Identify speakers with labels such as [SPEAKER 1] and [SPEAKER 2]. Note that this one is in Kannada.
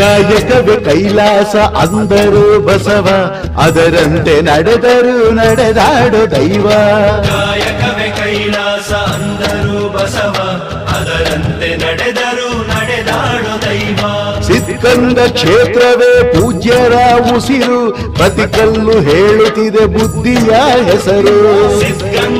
[SPEAKER 1] ಕಾಯಕವೇ ಕೈಲಾಸ ಅಂದರು ಬಸವ ಅದರಂತೆ ನಡೆದರು ನಡೆದಾಡು ದೈವ.
[SPEAKER 2] ಕಾಯಕವೇ ಕೈಲಾಸ ಅಂದರು ಬಸವ ಅದರಂತೆ ನಡೆದರು ನಡೆದಾಡು ದೈವ.
[SPEAKER 1] ಸಿದ್ಧಂದ ಕ್ಷೇತ್ರವೇ ಪೂಜ್ಯರ ಉಸಿರು ಪ್ರತಿಕಲ್ಲು ಹೇಳುತ್ತಿದೆ ಬುದ್ಧಿಯ ಹೆಸರು.
[SPEAKER 2] ಉಸಿರು